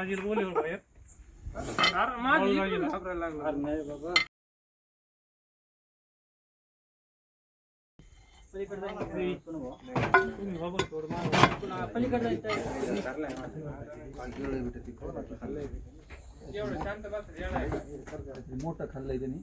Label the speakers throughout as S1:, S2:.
S1: साजील बोले हो बाहेर अरे माझी घाबरायला लागला. नाही बाबा. शांत बस
S2: मोठं खाल्लंय त्यांनी.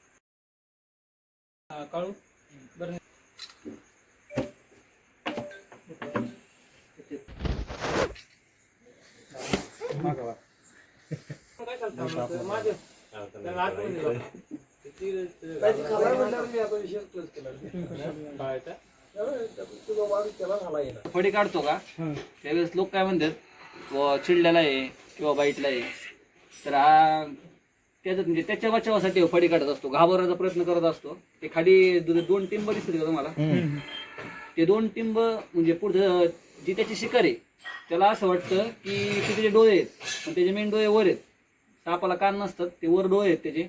S1: त्याला बरं.
S2: फडी काढतो का? त्यावेळेस लोक काय म्हणतात चिडल्याला चिडलेला आहे किंवा बाईटला आहे. तर हा त्याच्यात म्हणजे त्याच्या बचावासाठी फडी काढत असतो घाबरण्याचा प्रयत्न करत असतो. ते खाली दो- दोन टिंब दिसतात का तुम्हाला? ते दोन टिंब म्हणजे पुढचं जी त्याची शिकार आहे त्याला असं वाटतं की ते त्याचे डोळे आहेत पण त्याचे मेन डोळे वर आहेत. सापाला कान नसतात ते वर डोळे आहेत त्याचे.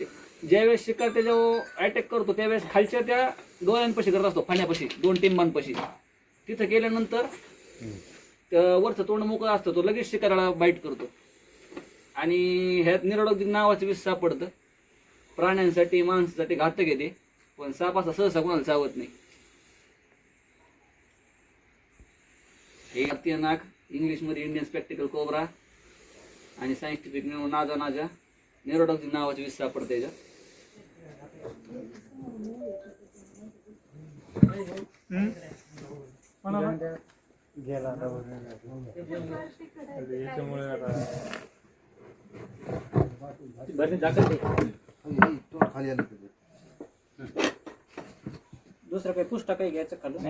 S2: ते ज्यावेळेस शिकार त्याच्यावर अटॅक करतो त्यावेळेस खालच्या त्या डोळ्यांपाशी करत असतो फाण्यापाशी दोन टिंबांपाशी. तिथं गेल्यानंतर त्या वरचं तोंड मोकळं असतं तो लगेच शिकाराला बाईट करतो. आणि ह्यात निरोडक नावाचं विष सापडतं. प्राण्यांसाठी माणसासाठी घातक आहे ते. पण साप असा सहसा कोणाला चावत नाही. हे भारतीय नाग इंग्लिशमध्ये इंडियन स्पेक्टिकल कोबरा आणि सायंटिफिक नाजा नाजा. नेरोडॉक्स नावाचे विष सापडतं याच्यात.
S1: दुसरं काही पुस्तक काही घ्यायचं खाल्लं